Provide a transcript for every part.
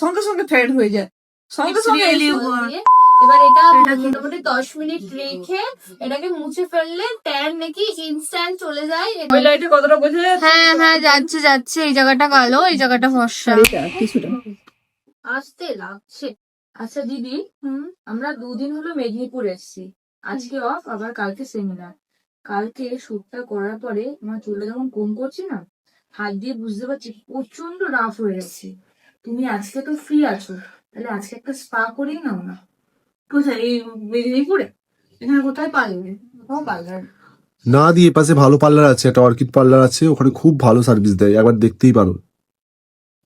সঙ্গে সঙ্গে ফেড হয়ে যায়। সঙ্গে সঙ্গে এলিয়ে এবার এটা মোটামুটি দশ মিনিট রেখে এটাকে মুছে ফেললে ট্যান নাকি ইনস্ট্যান্ট চলে যায়। ওই লাইটে কতটা বোঝা যাচ্ছে হ্যাঁ হ্যাঁ যাচ্ছে যাচ্ছে। এই জায়গাটা কালো এই জায়গাটা ফর্সা। কিছুটা। আসতে লাগছে। আচ্ছা দিদি আমরা দুদিন হলো মেদিনীপুর এসেছি। আজকে অফ আবার কালকে সেমিনার কালকে শুটটা করার পরে আমার চুলটা যখন কম করছি না হাত দিয়ে বুঝতে পারছি প্রচণ্ড রাফ হয়ে গেছে। তুমি আজকে তো ফ্রি আছো তাহলে আজকে একটা স্পা করেই নাও না। কোথায়? এই মেদিনীপুরে? এখানে কোথায় পারবে ও পার্লার না। দিয়ে পাশে ভালো পার্লার আছে একটা অর্কিড পার্লার আছে ওখানে খুব ভালো সার্ভিস দেয় একবার দেখতেই পারো।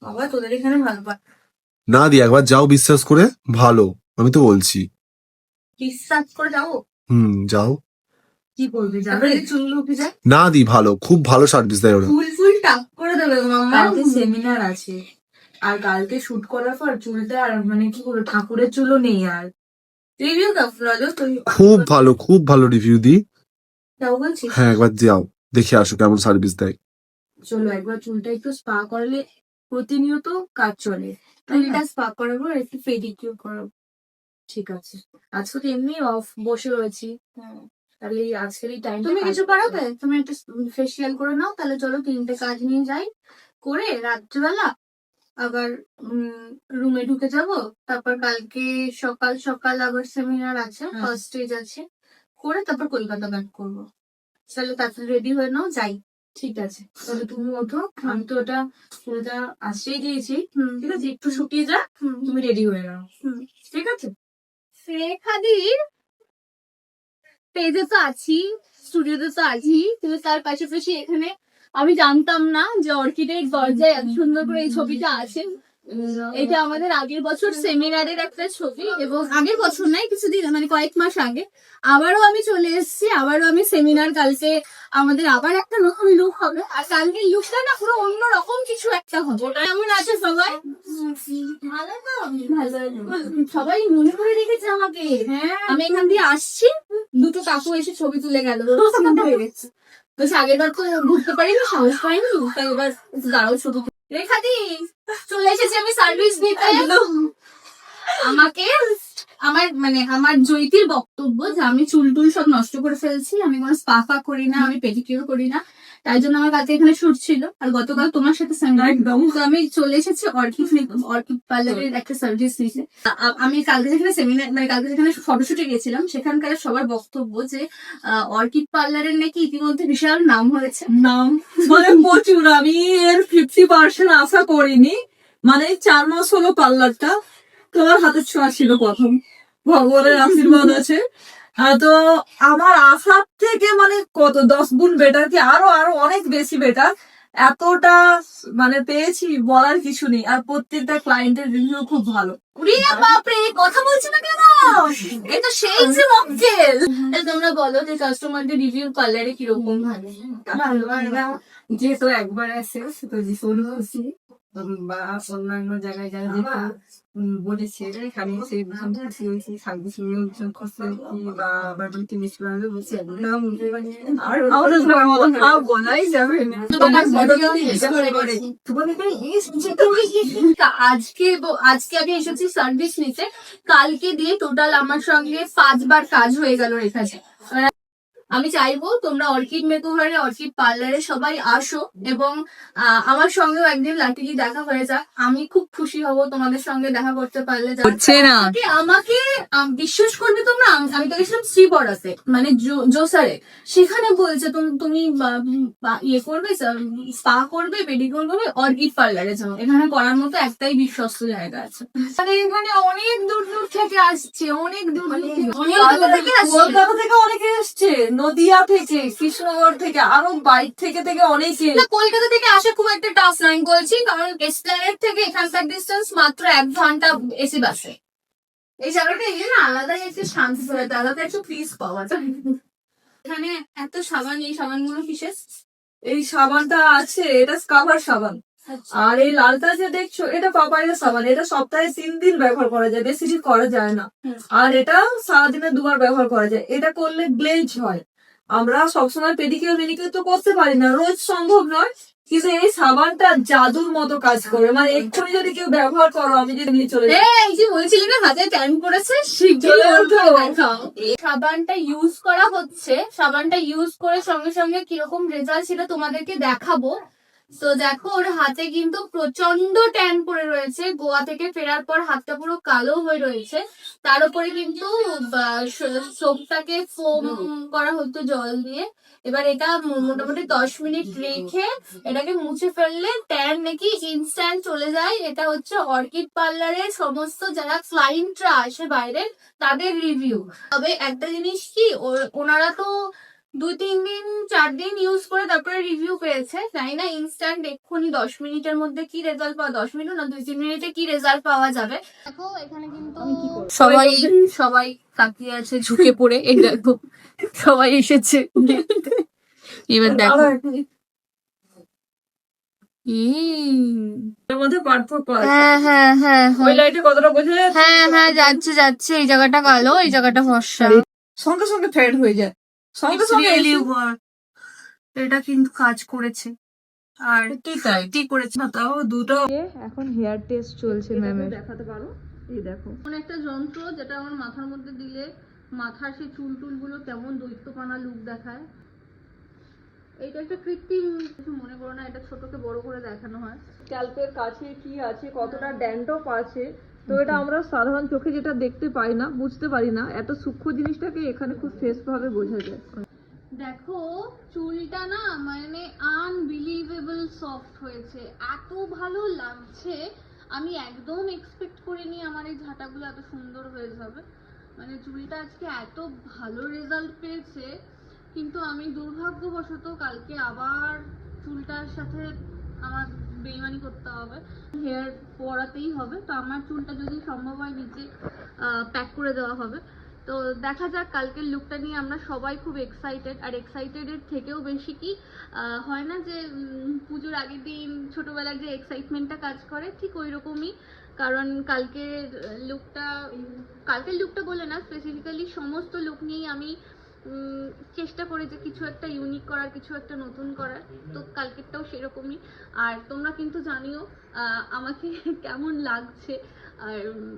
বাবা তোদের এখানে ভালো পার না দিয়ে একবার যাও বিশ্বাস করে ভালো আমি তো বলছি। বিশ্বাস করে যাব হুম যাও। কি যাবে? চুল উঠে যায়? না দি ভালো খুব ভালো সার্ভিস দেয় ওরা। ফুল ফুল টাক করে দেবে মামা সেমিনার আছে। আর কালকে শুট করার পর চুলটা আর মানে কি বলব ঠাকুরের চুলও নেই আর। রিভিউ দাও রাজু খুব ভালো খুব ভালো রিভিউ দি। তাও বলছি? হ্যাঁ একবার যাও দেখে আসো কেমন সার্ভিস দেয়। চলো একবার চুলটা একটু স্পা করালে প্রতিনিয়ত কাজ চলে। চুলটা স্পা করাবো আর একটু পেডিকিউর করাবো। ঠিক আছে। আজকে তো এমনি অফ বসে রয়েছি। তাহলে এই আজকের এই টাইম তুমি কিছু করাবে তুমি একটা ফেসিয়াল করে নাও তাহলে চলো তিনটে কাজ নিয়ে যাই। করে রাত্রিবেলা আবার রুমে ঢুকে যাব। তারপর কালকে সকাল সকাল আবার সেমিনার আছে ফার্স্ট স্টেজ আছে। করে তারপর কলকাতা ব্যাক করব। তাহলে তাড়াতাড়ি রেডি হয়ে নাও যাই। ঠিক আছে। তাহলে তুমি ওঠো আমি তো ওটা ফুলটা আসতেই দিয়েছি। ঠিক আছে একটু শুকিয়ে যা তুমি রেডি হয়ে নাও। ঠিক আছে? রেখাদির পেজে তো আছি স্টুডিওতে তো আছি কিন্তু তার পাশাপাশি এখানে আমি জানতাম না যে অর্কিডের দরজায় এত সুন্দর করে এই ছবিটা আছে। এটা আমাদের আগের বছর সেমিনারের একটা ছবি এবং আগের বছর নাই কিছুদিন মানে কয়েক মাস আগে। আবারও আমি চলে এসেছি আবারও আমি সেমিনার কালকে আমাদের আবার একটা নতুন লুক হবে। আর কালকে লুকটা না পুরো অন্য রকম কিছু একটা হবে। কেমন আছে সবাই? ভালো তো সবাই মনে করে রেখেছে আমাকে। হ্যাঁ। আমি এখান দিয়ে আসছি দুটো কাকু এসে ছবি তুলে গেল। হয়ে গেছে। তো আগের বার ঘুরতে পারিনি? সাহস পাইনি তাই এবার দাঁড়াও শুধু রেখা দি চলে এসেছি আমি সার্ভিস দিতে। আমাকে আমার মানে আমার জয়িতির বক্তব্য যে আমি চুল টুল সব নষ্ট করে ফেলছি আমি কোনো স্পা ফা করি না আমি পেডিকিউর করি না তাই জন্য আমার কাছে এখানে শুট ছিল। আর গতকাল তোমার সাথে একদম। তো আমি চলে এসেছি অর্কিড অর্কিড পার্লারের একটা সার্ভিস নিতে। আমি কালকে যেখানে সেমিনার মানে কালকে যেখানে ফটোশুটে গেছিলাম সেখানকার সবার বক্তব্য যে অর্কিড পার্লারের নাকি ইতিমধ্যে বিশাল নাম হয়েছে। নাম? মানে প্রচুর। আমি এর ফিফটি পার্সেন্ট আশা করিনি। মানে চার মাস হলো পার্লারটা তোমার হাতের ছোঁয়া ছিল প্রথম। ভগবানের আশীর্বাদ আছে। তো আমার আশার থেকে মানে কত? দশ গুণ বেটার কি? আরও আরও অনেক বেশি বেটার এতটা মানে পেয়েছি বলার কিছু নেই। আর প্রত্যেকটা ক্লায়েন্টের রিভিউ খুব ভালো। বাপরে কথা বলছি না কেন? এটা সেই যে মকটেল তোমরা বলো যে কাস্টমারদের রিভিউ পার্লারে কীরকম ভালো? ভালো যেহেতু একবার আসে তো ভীষণ খুশি বা অন্যান্য জায়গায় যারা যেটা বলেছে এখানে খুশি সার্ভিস বা বলতে মিস বলছি আর আমাদের মতো বলাই যাবে না। এখানে আজকে আজকে আমি এসেছি সার্ভিস নিতে। কালকে দিয়ে টোটাল আমার সঙ্গে পাঁচবার কাজ হয়ে গেল রেখাছে আমি চাইব তোমরা অর্কিড মেকওভারে অর্কিড পার্লারে সবাই আসো এবং আমার সঙ্গেও একদিন লাকিলি দেখা হয়ে যাক। আমি খুব খুশি হব তোমাদের সঙ্গে দেখা করতে পারলে। হচ্ছে না। আমাকে বিশ্বাস করবে তোমরা? আমি তো গেছিলাম শ্রীবরাতে মানে জোসারে। সেখানে বলছে তুমি ইয়ে করবে স্পা করবে পেডিকিউর করবে অর্কিড পার্লারে যাও। এখানে করার মতো একটাই বিশ্বস্ত জায়গা আছে। মানে এখানে অনেক দূর দূর থেকে আসছে অনেক দূর দূর থেকে অনেক আসছে। নদিয়া থেকে কৃষ্ণনগর থেকে আরও বাইর থেকে থেকে অনেকে কলকাতা থেকে আসা খুব একটা টাফ নয় বলছি কারণ এসপ্ল্যানেড থেকে এখানকার ডিস্টেন্স মাত্র এক ঘণ্টা এসি বাসে এই জায়গাটা এই জন্য আলাদাই একটু শান্তি পাওয়া যায় আলাদা একটু পিস পাওয়া যায়। এখানে এত সাবান এই সাবানগুলো কিসের? এই সাবানটা আছে এটা স্কাবার সাবান। আর এই লালটা যে দেখছ এটা পাপাইয়ের সাবান এটা সপ্তাহে তিন দিন ব্যবহার করা যায় বেশি দিন করা যায় না। আর এটা সারাদিনে দুবার ব্যবহার করা যায় এটা করলে গ্লেজ হয়। আমরা সবসময় পেডিকিউর মেনিকিউর তো করতে পারি না রোজ সম্ভব নয় কিন্তু এই সাবানটা জাদুর মতো কাজ করে। মানে এক্ষুনি যদি কেউ ব্যবহার করো আমি যদি নিয়ে চলে এই যে বলছিলি না হাতে ট্যান পড়েছে। সাবানটা ইউজ করা হচ্ছে সাবানটা ইউজ করে সঙ্গে সঙ্গে কীরকম রেজাল্ট সেটা তোমাদেরকে দেখাবো। তো দেখো, ওর হাতে কিন্তু প্রচণ্ড ট্যান পড়ে রয়েছে। গোয়া থেকে ফেরার পর হাতটা পুরো কালো হয়ে রয়েছে। তার উপরে কিন্তু সোপটাকে ফোম করা হতো জল দিয়ে। এবার এটা মোটামুটি দশ মিনিট রেখে এটাকে মুছে ফেললে ট্যান নাকি ইনস্ট্যান্ট চলে যায়। এটা হচ্ছে অর্কিড পার্লারের সমস্ত যারা ক্লায়েন্টরা আসে বাইরের তাদের রিভিউ তবে একটা জিনিস কি ওনারা তো দুই তিন দিন চার দিন ইউজ করে তারপরে রিভিউ পেয়েছে। জানি না ইনস্ট্যান্ট এক্ষুনি দশ মিনিটের মধ্যে কি রেজাল্ট পাওয়া দশ মিনিট না দুই তিন মিনিটে কি রেজাল্ট পাওয়া যাবে। দেখো এখানে কিন্তু সবাই সবাই তাকিয়ে আছে ঝুঁকে পড়ে। এই দেখো সবাই এসেছে। এবার দেখো। হ্যাঁ হ্যাঁ হ্যাঁ ওই হ্যাঁ লাইটে কতটা যাচ্ছে? হ্যাঁ হ্যাঁ যাচ্ছে যাচ্ছে। এই জায়গাটা কালো এই জায়গাটা ফর্সা। সঙ্গে সঙ্গে ফেড হয়ে যায়। সঙ্গে সঙ্গে Really এটা কিন্তু কাজ করেছে। আর তাই। কি করেছে। না তাও দুটো। এখন হেয়ার টেস্ট চলছে ম্যামের দেখাতে পারো? এই দেখো। একটা যন্ত্র যেটা আমার মাথার মধ্যে দিলে মাথার সেই চুল টুলগুলো কেমন দৈত্যপানা লুক দেখায়। এইটা একটা কৃত্রিম কিছু মনে করো না এটা ছোটকে বড় করে দেখানো হয়। স্ক্যাল্পের কাছে কি আছে কতটা ড্যান্ড্রফ আছে তো এটা আমরা সাধারণ চোখে যেটা দেখতে পাই না, বুঝতে পারি না, এত সূক্ষ্ম জিনিসটাকে এখানে খুব ভাবে বোঝা যায়। দেখো, চুলটা না মানে আনবিলিভেবল সফট হয়েছে, এত ভালো লাগছে, আমি একদম এক্সপেক্ট করিনি আমার এই ঝাঁটাগুলো এত সুন্দর হয়ে যাবে। মানে চুলটা আজকে এত ভালো রেজাল্ট পেয়েছে, কিন্তু আমি দুর্ভাগ্যবশত কালকে আবার চুলটার সাথে আমার বেইমানি করতে হবে। হেয়ার পরাতেই হবে। তো আমার চুলটা যদি সম্ভব হয় নিচে প্যাক করে দেওয়া হবে। তো দেখা যাক, কালকের লুকটা নিয়ে আমরা সবাই খুব এক্সাইটেড আর এক্সাইটেডের থেকেও বেশি কি হয় না যে পুজোর আগের দিন ছোটবেলার যে এক্সাইটমেন্টটা কাজ করে, ঠিক ওই রকমই কারণ কালকের লুকটা কালকের লুকটা বলে না স্পেসিফিক্যালি সমস্ত লুক নিয়েই আমি চেষ্টা করি যে কিছু একটা ইউনিক করার কিছু একটা নতুন করার। তো কালকেরটাও সেরকমই। আর তোমরা কিন্তু জানিও আহ, আমাকে কেমন লাগছে। আর উম,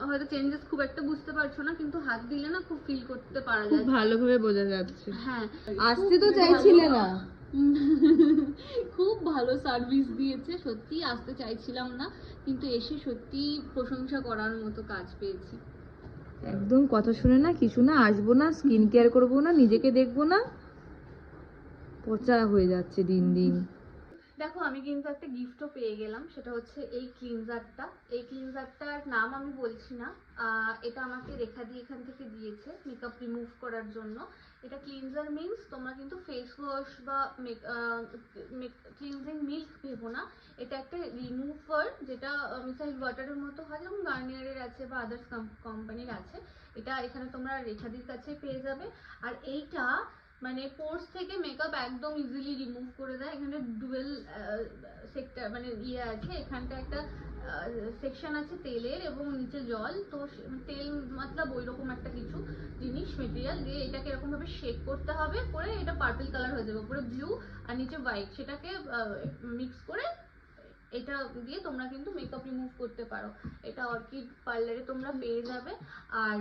হয়তো চেঞ্জেস খুব একটা বুঝতে পারছ না কিন্তু হাত দিলে না খুব ফিল করতে পারা যায়। ভালোভাবে বোঝা যাচ্ছে। হ্যাঁ। আসতে তো চাইছিলে না। খুব ভালো সার্ভিস দিয়েছে সত্যি আসতে চাইছিলাম না কিন্তু এসে সত্যি প্রশংসা করার মতো কাজ পেয়েছি। একদম কথা শুনে না, কিছু না, আসব না স্কিন কেয়ার করব না, নিজেকে দেখব না। পচা হয়ে যাচ্ছে দিন দিন। দেখো, আমি কিন্তু একটা গিফটও পেয়ে গেলাম, সেটা হচ্ছে এই ক্লিনজারটা এই ক্লিনজারটার নাম আমি বলছি না এটা আমাকে রেখা দিয়ে এখান থেকে দিয়েছে মেকআপ রিমুভ করার জন্য। এটা ক্লিনজার মিন্স তোমরা কিন্তু ফেস ওয়াশ বা ক্লিনজিং মিল্ক ভেবো না। এটা একটা রিমুভার যেটা মিসাইল ওয়াটারের মতো হয়, যেমন গার্নিয়ারের আছে বা আদার্স কোম্পানির আছে। এটা এখানে তোমরা রেখাদির কাছে পেয়ে যাবে। আর এইটা মানে পোর্স থেকে মেকআপ একদম ইজিলি রিমুভ করে দেয়। এখানে ডুয়েল সেক্টর মানে ইয়ে আছে। এখানটা একটা সেকশন আছে তেলের এবং নিচে জল। তো সে- তেল মতলব ওই রকম একটা কিছু জিনিস মেটেরিয়াল দিয়ে এটাকে এরকম ভাবে শেক করতে হবে। করে এটা পার্পল কালার হয়ে যাবে। উপরে ব্লু আর নিচে হোয়াইট সেটাকে মিক্স করে এটা দিয়ে তোমরা কিন্তু মেকআপ রিমুভ করতে পারো। এটা অর্কিড পার্লারে তোমরা পেয়ে যাবে। আর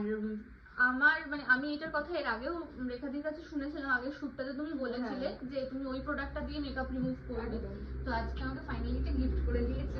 আমার মানে আমি এটার কথা এর আগেও রেখাদির কাছে শুনেছিলাম আগের শ্যুটটাতে তুমি বলেছিলে যে তুমি ওই প্রোডাক্টটা দিয়ে মেকআপ রিমুভ করবে। তো আজকে আমাকে ফাইনালি গিফট করে দিয়েছে।